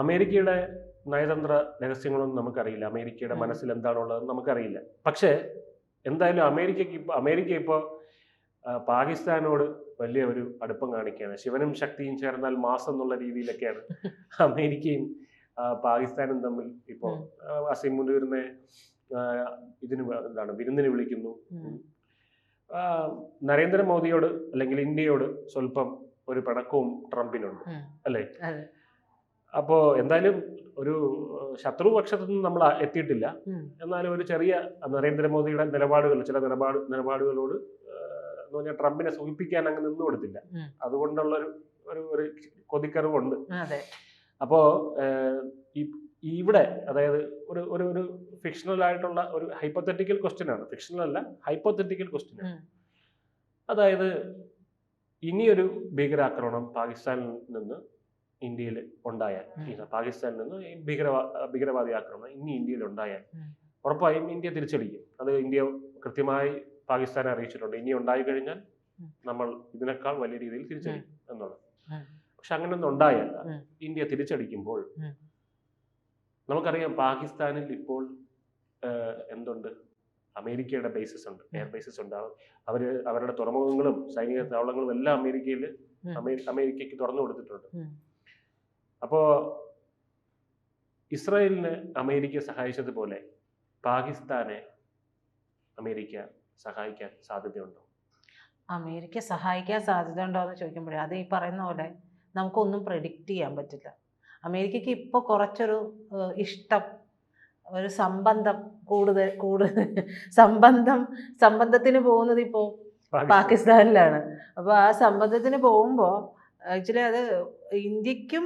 അമേരിക്കയുടെ നയതന്ത്ര രഹസ്യങ്ങളൊന്നും നമുക്കറിയില്ല. അമേരിക്കയുടെ. മനസ്സിൽ എന്താണുള്ളതെന്ന് നമുക്കറിയില്ല. പക്ഷേ എന്തായാലും അമേരിക്കയ്ക്ക് ഇപ്പോൾ അമേരിക്ക ഇപ്പോൾ പാകിസ്ഥാനോട് വലിയ ഒരു അടുപ്പം കാണിക്കുകയാണ്. ശിവനും ശക്തിയും ചേർന്നാൽ മാസം എന്നുള്ള രീതിയിലൊക്കെയാണ് അമേരിക്കയും പാകിസ്ഥാനും തമ്മിൽ ഇപ്പോൾ. അസീം മുനീറിനെ ഇതിന് എന്താണ് വിരുന്നിന് വിളിക്കുന്നു. നരേന്ദ്രമോദിയോട് അല്ലെങ്കിൽ ഇന്ത്യയോട് സ്വല്പം ഒരു പിണക്കവും ട്രംപിനുണ്ട്. അല്ലേ? അതെ അപ്പോൾ എന്തായാലും ഒരു ശത്രുപക്ഷത്തു നിന്ന് നമ്മൾ എത്തിയിട്ടില്ല. എന്നാലും ഒരു ചെറിയ നരേന്ദ്രമോദിയുടെ നിലപാടുകൾ ചില നിലപാട് നിലപാടുകളോട് എന്ന് പറഞ്ഞാൽ ട്രംപിനെ സൂചിപ്പിക്കാൻ അങ്ങ് നിന്നു കൊടുത്തില്ല അതുകൊണ്ടുള്ള ഒരു ഒരു ഒരു കൊതിക്കറിവുണ്ട്. അപ്പോ ഈ ഇവിടെ അതായത് ഒരു ഒരു ഒരു ഫിക്ഷണൽ ആയിട്ടുള്ള ഒരു ഹൈപ്പത്തറ്റിക്കൽ ക്വസ്റ്റ്യൻ ആണ് ഫിക്ഷണൽ അല്ല ഹൈപ്പത്തറ്റിക്കൽ ക്വസ്റ്റ്യൻ ആണ് അതായത് ഇനിയൊരു ഭീകരാക്രമണം പാകിസ്ഥാനിൽ നിന്ന് ഇന്ത്യയിൽ ഉണ്ടായാൽ. പാകിസ്ഥാനിൽ നിന്ന് ഭീകരവാ ഭീകരവാദി ആക്രമണം ഇനി ഇന്ത്യയിൽ ഉണ്ടായാൽ. ഉറപ്പായും ഇന്ത്യ തിരിച്ചടിക്കും. അത് ഇന്ത്യ കൃത്യമായി പാകിസ്ഥാനെ അറിയിച്ചിട്ടുണ്ട്. ഇനി ഉണ്ടായി കഴിഞ്ഞാൽ നമ്മൾ ഇതിനേക്കാൾ വലിയ രീതിയിൽ തിരിച്ചടിക്കും എന്നുള്ളത്. പക്ഷെ അങ്ങനെയൊന്നും ഉണ്ടായല്ല. ഇന്ത്യ തിരിച്ചടിക്കുമ്പോൾ നമുക്കറിയാം പാകിസ്ഥാനിൽ ഇപ്പോൾ എന്തുണ്ട്? അമേരിക്കയുടെ ബേസസ് ഉണ്ട്. എയർ ബേസസ് ഉണ്ട്. അവർ അവരുടെ തുറമുഖങ്ങളും സൈനിക താവളങ്ങളും എല്ലാം അമേരിക്കയിൽ. അമേരിക്കയ്ക്ക് തുറന്നു കൊടുത്തിട്ടുണ്ട്. ഉം. ഇസ്രായേലിന് അമേരിക്ക സഹായിച്ചതുപോലെ പാകിസ്ഥാനെ അമേരിക്ക സഹായിക്കാൻ സാധ്യതയുണ്ടോ? അമേരിക്ക സഹായിക്കാൻ സാധ്യത ഉണ്ടോ എന്ന് ചോദിക്കുമ്പോഴേ അത് ഈ പറയുന്ന പോലെ നമുക്കൊന്നും പ്രെഡിക്റ്റ് ചെയ്യാൻ പറ്റില്ല. അമേരിക്കയ്ക്ക് ഇപ്പോൾ കുറച്ചൊരു ഇഷ്ടം ഒരു സംബന്ധം കൂടുതൽ കൂടുതൽ സംബന്ധം സംബന്ധത്തിന് പോകുന്നത് ഇപ്പോൾ പാകിസ്ഥാനിലാണ്. അപ്പോൾ ആ സംബന്ധത്തിന് പോകുമ്പോൾ ആക്ച്വലി അത് ഇന്ത്യക്കും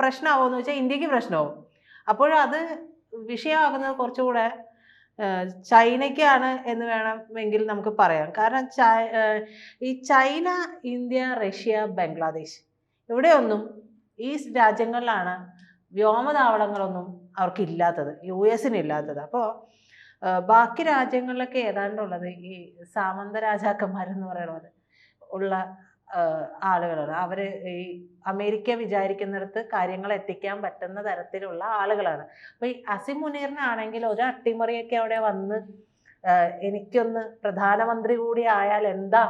പ്രശ്നമാവുമെന്ന് വെച്ചാൽ ഇന്ത്യയ്ക്ക് പ്രശ്നമാവും അപ്പോഴത് വിഷയമാകുന്നത് കുറച്ചുകൂടെ ചൈനയ്ക്കാണ് എന്ന് വേണമെങ്കിൽ നമുക്ക് പറയാം. കാരണം ഈ ചൈന ഇന്ത്യ റഷ്യ ബംഗ്ലാദേശ് ഇവിടെയൊന്നും ഈ രാജ്യങ്ങളിലാണ് വ്യോമതാവളങ്ങളൊന്നും അവർക്കില്ലാത്തത് യു എസിന് ഇല്ലാത്തത്. അപ്പോൾ ബാക്കി രാജ്യങ്ങളിലൊക്കെ ഏതാണ്ടുള്ളത് ഈ സാമന്ത രാജാക്കന്മാരെന്ന് പറയുന്നത് ഉള്ള ആളുകളാണ്. അവർ ഈ അമേരിക്ക വിചാരിക്കുന്നിടത്ത് കാര്യങ്ങൾ എത്തിക്കാൻ പറ്റുന്ന തരത്തിലുള്ള ആളുകളാണ്. അപ്പോൾ ഈ അസിം മുനീറിനാണെങ്കിൽ ഒരു അട്ടിമറിയൊക്കെ അവിടെ വന്ന് എനിക്കൊന്ന് പ്രധാനമന്ത്രി കൂടി ആയാൽ എന്താ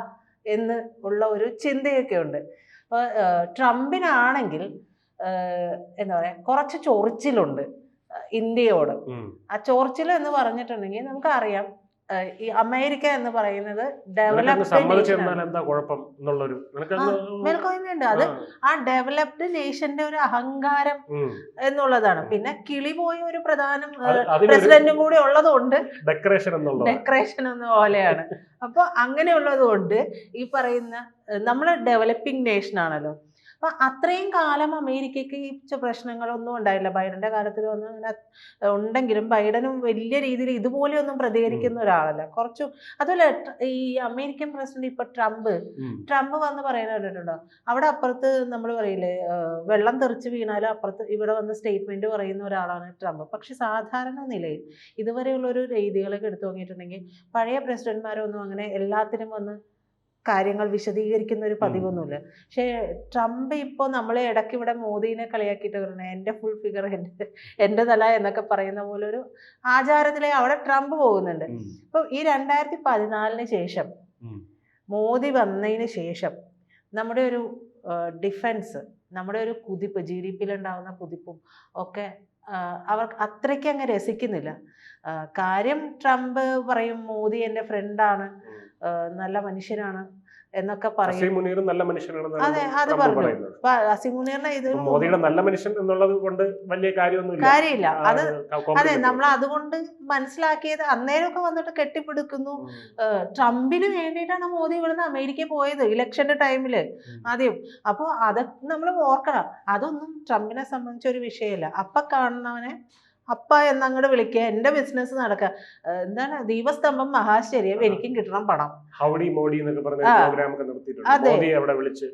എന്ന് ഉള്ള ഒരു ചിന്തയൊക്കെ ഉണ്ട്. അപ്പോൾ ട്രംപിനാണെങ്കിൽ എന്താ പറയുക കുറച്ച് ചൊറിച്ചിലുണ്ട് ഇന്ത്യയോട്. ആ ചൊറിച്ചിൽ എന്ന് പറഞ്ഞിട്ടുണ്ടെങ്കിൽ നമുക്കറിയാം ഈ അമേരിക്ക എന്ന് പറയുന്നത് ഡെവലപ്ഡ് മേൽക്കോയ്മയുണ്ട് അത് ആ, ഡെവലപ്ഡ് നേഷന്റെ ഒരു അഹങ്കാരം എന്നുള്ളതാണ്. പിന്നെ കിളി പോയ ഒരു പ്രധാന പ്രസിഡന്റും കൂടി ഉള്ളതുകൊണ്ട് ഡെക്കറേഷൻ ഡെക്കറേഷൻ എന്ന പോലെയാണ്. അപ്പോൾ അങ്ങനെയുള്ളത് കൊണ്ട് ഈ പറയുന്ന നമ്മൾ ഡെവലപ്പിംഗ് നേഷൻ ആണല്ലോ. അപ്പൊ അത്രയും കാലം അമേരിക്കയ്ക്ക് ഈ പ്രശ്നങ്ങളൊന്നും ഉണ്ടായില്ല. ബൈഡന്റെ കാലത്തിൽ ഒന്നും അങ്ങനെ ഉണ്ടെങ്കിലും ബൈഡനും വലിയ രീതിയിൽ ഇതുപോലെയൊന്നും പ്രതികരിക്കുന്ന ഒരാളല്ല. കുറച്ചു അതുപോലെ ഈ അമേരിക്കൻ പ്രസിഡന്റ് ഇപ്പൊ ട്രംപ്. ട്രംപ് വന്ന് പറയുന്നത് കേട്ടിട്ടുണ്ടോ അവിടെ അപ്പുറത്ത് നമ്മൾ പറയില്ലേ വെള്ളം തെറിച്ച് വീണാലും അപ്പുറത്ത് ഇവിടെ വന്ന് സ്റ്റേറ്റ്മെന്റ് പറയുന്ന ഒരാളാണ് ട്രംപ്. പക്ഷെ സാധാരണ നിലയിൽ ഇതുവരെയുള്ള ഒരു രീതികളൊക്കെ എടുത്തു നോക്കിയിട്ടുണ്ടെങ്കിൽ പഴയ പ്രസിഡന്റ്മാരൊന്നും അങ്ങനെ എല്ലാത്തിനും വന്ന് കാര്യങ്ങൾ വിശദീകരിക്കുന്ന ഒരു പതിവൊന്നുമില്ല. പക്ഷേ ട്രംപ് ഇപ്പോൾ നമ്മളെ ഇടയ്ക്ക് ഇവിടെ മോദീനെ കളിയാക്കിയിട്ട് പറയുന്നത് എന്റെ ഫുൾ ഫിഗർ എന്റെ എന്റെ തല എന്നൊക്കെ പറയുന്ന പോലെ ഒരു ആചാരത്തിലെ അവിടെ ട്രംപ് പോകുന്നുണ്ട്. അപ്പോൾ ഈ രണ്ടായിരത്തി പതിനാലിന് ശേഷം മോദി വന്നതിന് ശേഷം നമ്മുടെ ഒരു ഡിഫൻസ് നമ്മുടെ ഒരു കുതിപ്പ് ജി ഡി പിയിൽ ഉണ്ടാകുന്ന കുതിപ്പും ഒക്കെ അവർ അവർക്ക് അത്രയ്ക്ക് അങ്ങ് രസിക്കുന്നില്ല കാര്യം ട്രംപ് പറയും മോദി എന്റെ ഫ്രണ്ടാണ്. നല്ല മനുഷ്യനാണ് എന്നൊക്കെ പറയും. നല്ല മനുഷ്യനാണ് അതെ, അത് പറഞ്ഞു. അസിമുനീറിനെ ഇത് മോദിയുടെ നല്ല മനുഷ്യൻ എന്നുള്ളത് കൊണ്ട് വലിയ കാര്യമൊന്നുമില്ല. കാര്യമില്ല. അത് അതെ നമ്മൾ അതുകൊണ്ട് മനസ്സിലാക്കിയത് അന്നേരമൊക്കെ വന്നിട്ട് കെട്ടിപ്പിടുക്കുന്നു. ട്രംപിന് വേണ്ടിയിട്ടാണ് മോദി ഇവിടുന്ന് അമേരിക്കയിൽ പോയത് ഇലക്ഷന്റെ ടൈമിൽ. ആദ്യം. അപ്പോൾ അത് നമ്മൾ ഓർക്കണം. അതൊന്നും ട്രംപിനെ സംബന്ധിച്ച ഒരു വിഷയമല്ല അപ്പൊ കാണുന്നവനെ അപ്പ എന്നങ്ങോട്ട് വിളിക്കുക എന്റെ ബിസിനസ് നടക്കുക എന്താണ് ദീപസ്തംഭം മഹാശ്ചര്യം എനിക്കും കിട്ടണം പണം. ഹൗഡി മോഡി എന്നൊക്കെ പറഞ്ഞ. പ്രോഗ്രാം ഒക്കെ നടത്തിയിട്ടുണ്ട്. മോദിയെ അവിടെ വിളിച്ച്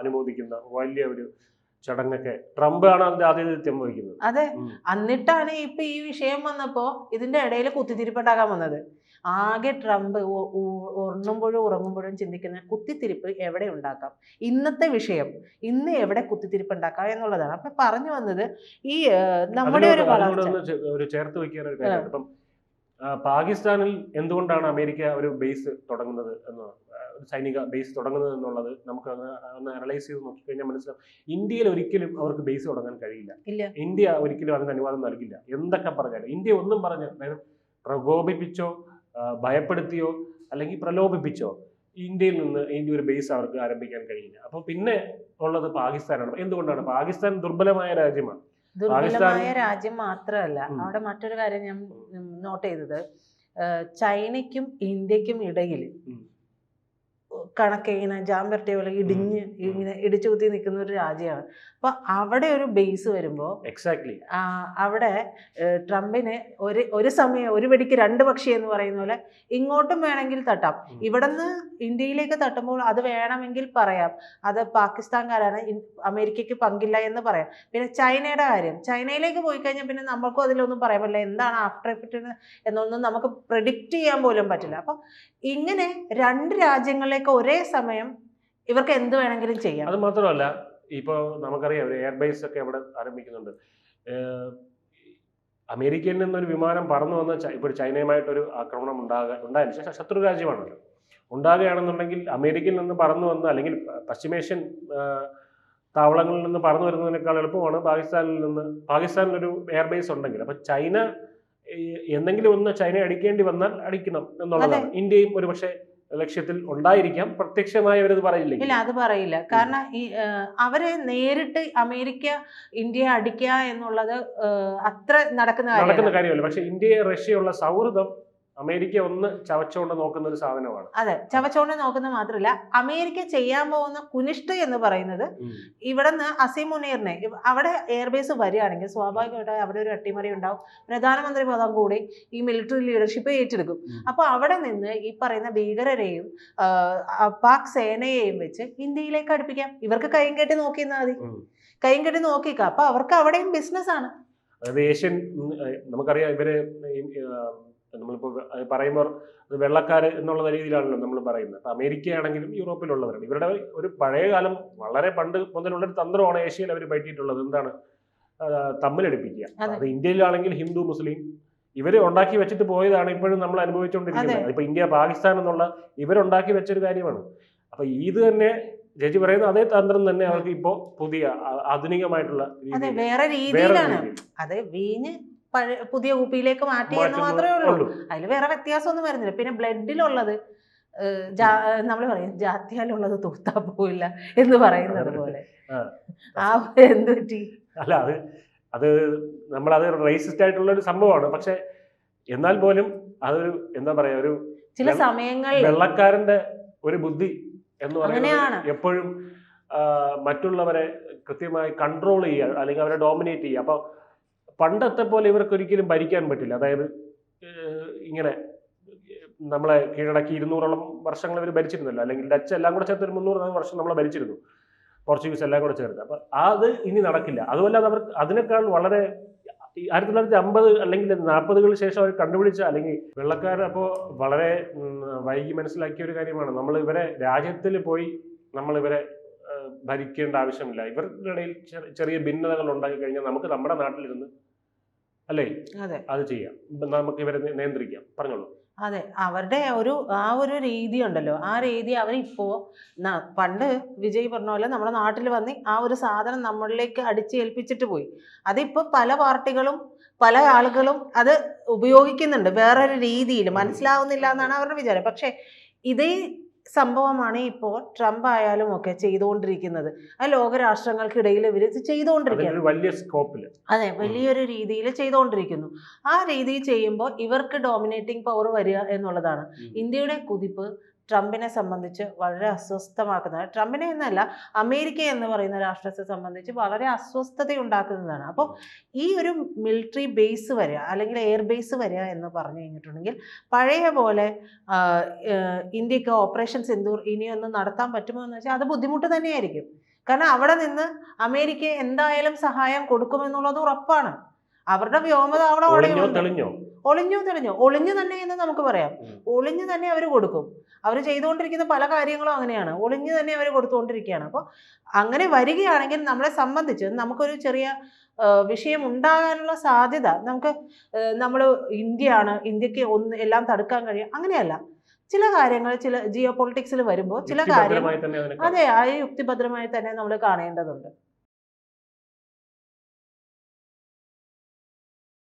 അനുമോദിക്കുന്ന വലിയ ഒരു ചടങ്ങൊക്കെ. ട്രംപ് ആണ് അതിന്റെ ആതിഥ്യം വഹിക്കുന്നത്. അതെ. എന്നിട്ടാണ് ഇപ്പൊ ഈ വിഷയം വന്നപ്പോ ഇതിന്റെ ഇടയിൽ കുത്തിത്തിരിപ്പുണ്ടാക്കാൻ വന്നത്. ആകെ ട്രംപ് ഉറങ്ങുമ്പോഴും ഉറങ്ങുമ്പോഴും ചിന്തിക്കുന്ന കുത്തിത്തിരിപ്പ് എവിടെ ഉണ്ടാക്കാം? ഇന്നത്തെ വിഷയം ഇന്ന് എവിടെ കുത്തിത്തിരിപ്പ് ഉണ്ടാക്കാം എന്നുള്ളതാണ്. അപ്പൊ പറഞ്ഞു വന്നത് ഈ നമ്മുടെ ഒരു ചേർത്ത് വെക്കാനൊരു പാകിസ്ഥാനിൽ എന്തുകൊണ്ടാണ് അമേരിക്ക ഒരു ബേസ് തുടങ്ങുന്നത് എന്ന് സൈനിക ബേസ് തുടങ്ങുന്നത് എന്നുള്ളത് നമുക്ക് ഒന്ന് അനലൈസ് ചെയ്ത് നോക്കിക്കഴിഞ്ഞാൽ മനസ്സിലാവും. ഇന്ത്യയിൽ ഒരിക്കലും അവർക്ക് ബേസ് തുടങ്ങാൻ കഴിയില്ല. ഇന്ത്യ ഒരിക്കലും അതിന് അനുവാദം നൽകില്ല. എന്തൊക്കെ പറഞ്ഞാലും. ഇന്ത്യ ഒന്നും പറഞ്ഞ അതായത് പ്രകോപിപ്പിച്ചോ ഭയപ്പെടുത്തിയോ അല്ലെങ്കിൽ പ്രലോഭിപ്പിച്ചോ ഇന്ത്യയിൽ നിന്ന് ഇന്ത്യ ഒരു ബേസ് അവർക്ക് ആരംഭിക്കാൻ കഴിയില്ല. അപ്പോൾ പിന്നെ ഉള്ളത് പാകിസ്ഥാനാണ്. എന്തുകൊണ്ടാണ്? പാകിസ്ഥാൻ ദുർബലമായ രാജ്യമാണ്. ദുർബലമായ രാജ്യം മാത്രമല്ല. അവിടെ മറ്റൊരു കാര്യം ഞാൻ നോട്ട് ചെയ്തത്. ചൈനയ്ക്കും ഇന്ത്യക്കും ഇടയിൽ. കണക്ക് ഇങ്ങനെ ജാം പരട്ടിയ പോലെ ഇടിഞ്ഞ് ഇങ്ങനെ ഇടിച്ചു കുത്തി നിൽക്കുന്ന ഒരു രാജ്യമാണ്. അപ്പൊ അവിടെ ഒരു ബേസ് വരുമ്പോൾ എക്സാക്ട്ലി അവിടെ ട്രംപിന് ഒരു ഒരു സമയം ഒരു വെടിക്ക് രണ്ട് പക്ഷി എന്ന് പറയുന്ന പോലെ ഇങ്ങോട്ടും വേണമെങ്കിൽ തട്ടാം. ഇവിടെ നിന്ന് ഇന്ത്യയിലേക്ക് തട്ടുമ്പോൾ അത് വേണമെങ്കിൽ പറയാം. അത് പാകിസ്ഥാൻകാരാണ് അമേരിക്കയ്ക്ക് പങ്കില്ല എന്ന് പറയാം. പിന്നെ ചൈനയുടെ കാര്യം. ചൈനയിലേക്ക് പോയി കഴിഞ്ഞാൽ പിന്നെ നമ്മൾക്കും അതിലൊന്നും പറയാൻ പറ്റില്ല. എന്താണ് ആഫ്റ്റർ എഫക്റ്റ് എന്നൊന്നും നമുക്ക് പ്രിഡിക്റ്റ് ചെയ്യാൻ പോലും പറ്റില്ല. അപ്പം ഇങ്ങനെ രണ്ട് രാജ്യങ്ങളിലേക്ക് ഒരേ സമയം ഇവർക്ക് എന്ത് വേണമെങ്കിലും ചെയ്യാം. അത് മാത്രമല്ല ഇപ്പോൾ നമുക്കറിയാം ഒരു എയർബേസ് ഒക്കെ അവിടെ ആരംഭിക്കുന്നുണ്ട്. അമേരിക്കയിൽ നിന്നൊരു വിമാനം പറന്നു വന്ന ഇപ്പോൾ ചൈനയുമായിട്ടൊരു ആക്രമണം ഉണ്ടാകാൻ ഉണ്ടായതിനു ശേഷം ശത്രു രാജ്യമാണല്ലോ. ഉണ്ടാകുകയാണെന്നുണ്ടെങ്കിൽ അമേരിക്കയിൽ നിന്ന് പറന്നു വന്ന് അല്ലെങ്കിൽ പശ്ചിമേഷ്യൻ താവളങ്ങളിൽ നിന്ന് പറന്നു വരുന്നതിനേക്കാൾ എളുപ്പമാണ് പാകിസ്ഥാനിൽ നിന്ന് പാകിസ്ഥാനിലൊരു എയർബേസ് ഉണ്ടെങ്കിൽ. അപ്പോൾ ചൈന എന്തെങ്കിലും ഒന്ന് ചൈന അടിക്കേണ്ടി വന്നാൽ അടിക്കണം എന്നുള്ളതാണ്. ഇന്ത്യയും ഒരുപക്ഷെ ലക്ഷ്യത്തിൽ ഉണ്ടായിരിക്കാം. പ്രത്യക്ഷമായി അവരത് പറയില്ല? ഇല്ല അത് പറയില്ല. കാരണം ഈ അവരെ നേരിട്ട് അമേരിക്ക ഇന്ത്യയെ അടിക്കുക എന്നുള്ളത് അത്ര നടക്കുന്ന നടക്കുന്ന കാര്യമല്ല. പക്ഷെ ഇന്ത്യയെ റഷ്യയുള്ള സൗഹൃദം അമേരിക്ക ഒന്ന് ചവച്ചോണ്ട് നോക്കുന്ന ഒരു സാധനമാണ്. അതെ ചവച്ചോണ്ട് നോക്കുന്ന മാത്രമല്ല അമേരിക്ക ചെയ്യാൻ പോകുന്ന കുനിഷ്ട എന്ന് പറയുന്നത് ഇവിടെ നിന്ന് അസിമുനീറിനെ അവിടെ എയർബേസ് വരികയാണെങ്കിൽ സ്വാഭാവികമായിട്ട് അവിടെ ഒരു അട്ടിമറി ഉണ്ടാവും. പ്രധാനമന്ത്രി പദം കൂടി ഈ മിലിറ്ററി ലീഡർഷിപ്പ് ഏറ്റെടുക്കും. അപ്പോൾ അപ്പൊ അവിടെ നിന്ന് ഈ പറയുന്ന ഭീകരരെയും പാക് സേനയെയും വെച്ച് ഇന്ത്യയിലേക്ക് അടുപ്പിക്കാം. ഇവർക്ക് കൈയും കെട്ടി നോക്കിയിരുന്നാൽ മതി. കൈ കൈയും കെട്ടി നോക്കിക്കാം അപ്പൊ അവർക്ക് അവിടെയും ബിസിനസ് ആണ്. അതായത് ഏഷ്യൻ നമുക്കറിയാം ഇവർ ഈ, ഏഹ്, നമ്മളിപ്പോ അത് പറയുമ്പോൾ അത് വെള്ളക്കാര് എന്നുള്ള രീതിയിലാണല്ലോ നമ്മൾ പറയുന്നത്. അപ്പൊ അമേരിക്കയാണെങ്കിലും യൂറോപ്പിലുള്ളവരാണ്. ഇവരുടെ ഒരു പഴയ കാലം വളരെ പണ്ട് മുതലുള്ള ഒരു തന്ത്രമാണ് ഏഷ്യയിൽ അവർ പറ്റിയിട്ടുള്ളത്. എന്താണ്? തമ്മിലടിപ്പിക്കുക. അതെ. ഇന്ത്യയിലാണെങ്കിൽ ഹിന്ദു മുസ്ലിം ഇവർ ഉണ്ടാക്കി വെച്ചിട്ട് പോയതാണ് ഇപ്പോഴും നമ്മൾ അനുഭവിച്ചുകൊണ്ടിരിക്കുന്നത്. ഇപ്പൊ ഇന്ത്യ പാകിസ്ഥാൻ എന്നുള്ള ഇവരുണ്ടാക്കി വെച്ചൊരു കാര്യമാണ്. അപ്പൊ ഇത് തന്നെ ജഡ്ജി പറയുന്ന അതേ തന്ത്രം തന്നെ അവർക്ക് ഇപ്പോ പുതിയ ആധുനികമായിട്ടുള്ള അതെ വേറെ രീതിയിലാണ്. അത് വീഞ്ഞ് പഴയ പുതിയ കുപ്പിയിലേക്ക് മാറ്റി എന്ന് മാത്രമേ ഉള്ളൂ. അതിൽ വേറെ വ്യത്യാസമൊന്നും വരുന്നില്ല. പിന്നെ ബ്ലഡിലുള്ളത് നമ്മൾ പറയും ജാത്യാലുള്ളത് തൂത്താ പോവില്ല എന്ന് പറയുന്നത് പോലെ. ആ. എന്ത് പറ്റി? അല്ല അത് അത് നമ്മളത് റേസിസ്റ്റ് ആയിട്ടുള്ള ഒരു സംഭവമാണ്. പക്ഷെ എന്നാൽ പോലും അതൊരു എന്താ പറയാ ഒരു ചില സമയങ്ങളിൽ വെള്ളക്കാരന്റെ ഒരു ബുദ്ധി എന്ന് പറയുന്നത് എപ്പോഴും മറ്റുള്ളവരെ കൃത്യമായി കൺട്രോൾ ചെയ്യുക അല്ലെങ്കിൽ അവരെ ഡോമിനേറ്റ് ചെയ്യുക. അപ്പൊ പണ്ടത്തെ പോലെ ഇവർക്ക് ഒരിക്കലും ഭരിക്കാൻ പറ്റില്ല. അതായത് ഇങ്ങനെ നമ്മളെ കീഴടക്കി ഇരുന്നൂറോളം വർഷങ്ങൾ ഇവർ ഭരിച്ചിരുന്നല്ലോ. അല്ലെങ്കിൽ ഡച്ച് എല്ലാം കൂടെ ചേർത്ത് ഒരു മുന്നൂറ് വർഷം നമ്മളെ ഭരിച്ചിരുന്നു. പോർച്ചുഗീസ് എല്ലാം കൂടെ ചേർത്ത്. അപ്പൊ അത് ഇനി നടക്കില്ല. അതുമല്ല അവർ അതിനേക്കാൾ വളരെ ആയിരത്തി തൊള്ളായിരത്തി അമ്പത് അല്ലെങ്കിൽ നാൽപ്പതുകളിൽ ശേഷം അവർ കണ്ടുപിടിച്ച അല്ലെങ്കിൽ വെള്ളക്കാർ അപ്പോൾ വളരെ വൈകി മനസ്സിലാക്കിയ ഒരു കാര്യമാണ്. നമ്മൾ ഇവരെ രാജ്യത്തിൽ പോയി നമ്മൾ ഇവരെ ഭരിക്കേണ്ട ആവശ്യമില്ല. ഇവരുടെ ഇടയിൽ ചെറിയ ഭിന്നതകൾ ഉണ്ടാക്കി കഴിഞ്ഞാൽ നമുക്ക് നമ്മുടെ നാട്ടിലിരുന്ന് അല്ലേ? അതെ. അത് ചെയ്യാം. നമുക്ക് ഇവരെ നിയന്ത്രിക്കാം. പറഞ്ഞോളൂ. അതെ. അവരുടെ ഒരു ആ ഒരു രീതി ഉണ്ടല്ലോ. ആ രീതി അവരിപ്പോ പണ്ട് വിജയ് പറഞ്ഞ പോലെ നമ്മുടെ നാട്ടിൽ വന്ന് ആ ഒരു സാധനം നമ്മളിലേക്ക് അടിച്ചേൽപ്പിച്ചിട്ട് പോയി. അതിപ്പോ പല പാർട്ടികളും പല ആളുകളും അത് ഉപയോഗിക്കുന്നുണ്ട്. വേറൊരു രീതിയിൽ മനസ്സിലാവുന്നില്ല എന്നാണ് അവരുടെ വിചാരം. പക്ഷെ ഇതേ സംഭവമാണ് ഇപ്പോൾ ട്രംപ് ആയാലും ഒക്കെ ചെയ്തുകൊണ്ടിരിക്കുന്നത്. ആ ലോകരാഷ്ട്രങ്ങൾക്കിടയിൽ ഇവർ ഇത് ചെയ്തുകൊണ്ടിരിക്കുകയാണ്. വലിയ സ്കോപ്പിൽ അതെ വലിയൊരു രീതിയിൽ ചെയ്തുകൊണ്ടിരിക്കുന്നു. ആ രീതിയിൽ ചെയ്യുമ്പോൾ ഇവർക്ക് ഡോമിനേറ്റിംഗ് പവർ വരിക എന്നുള്ളതാണ്. ഇന്ത്യയുടെ കുതിപ്പ് ട്രംപിനെ സംബന്ധിച്ച് വളരെ അസ്വസ്ഥമാക്കുന്നതാണ് ട്രംപിനെ എന്നല്ല അമേരിക്ക എന്ന് പറയുന്ന രാഷ്ട്രത്തെ സംബന്ധിച്ച് വളരെ അസ്വസ്ഥത ഉണ്ടാക്കുന്നതാണ് അപ്പോൾ ഈ ഒരു മിലിറ്ററി ബേസ് വരിക അല്ലെങ്കിൽ എയർ ബേസ് വരിക എന്ന് പറഞ്ഞു കഴിഞ്ഞിട്ടുണ്ടെങ്കിൽ പഴയ പോലെ ഇന്ത്യയ്ക്ക് ഓപ്പറേഷൻ സിന്ദൂർ ഇനിയൊന്നും നടത്താൻ പറ്റുമോ എന്ന് വെച്ചാൽ അത് ബുദ്ധിമുട്ട് തന്നെയായിരിക്കും. കാരണം അവിടെ നിന്ന് അമേരിക്ക എന്തായാലും സഹായം കൊടുക്കുമെന്നുള്ളത് ഉറപ്പാണ്. അവരുടെ വ്യോമതാവളം അവിടെ ഒളിഞ്ഞു തെളിഞ്ഞു. ഒളിഞ്ഞു തന്നെ എന്ന് നമുക്ക് പറയാം. ഒളിഞ്ഞു തന്നെ അവർ കൊടുക്കും. അവർ ചെയ്തുകൊണ്ടിരിക്കുന്ന പല കാര്യങ്ങളും അങ്ങനെയാണ്. ഒളിഞ്ഞു തന്നെ അവർ കൊടുത്തുകൊണ്ടിരിക്കുകയാണ്. അപ്പോൾ അങ്ങനെ വരികയാണെങ്കിൽ നമ്മളെ സംബന്ധിച്ച് നമുക്കൊരു ചെറിയ വിഷയം ഉണ്ടാകാനുള്ള സാധ്യത നമുക്ക് നമ്മൾ ഇന്ത്യയാണ് ഇന്ത്യയ്ക്ക് ഒന്ന് എല്ലാം തടുക്കാൻ കഴിയും. അങ്ങനെയല്ല. ചില കാര്യങ്ങൾ ചില ജിയോ പൊളിറ്റിക്സിൽ വരുമ്പോൾ ചില കാര്യങ്ങൾ അതെ ആ യുക്തിഭദ്രമായി തന്നെ നമ്മൾ കാണേണ്ടതുണ്ട്.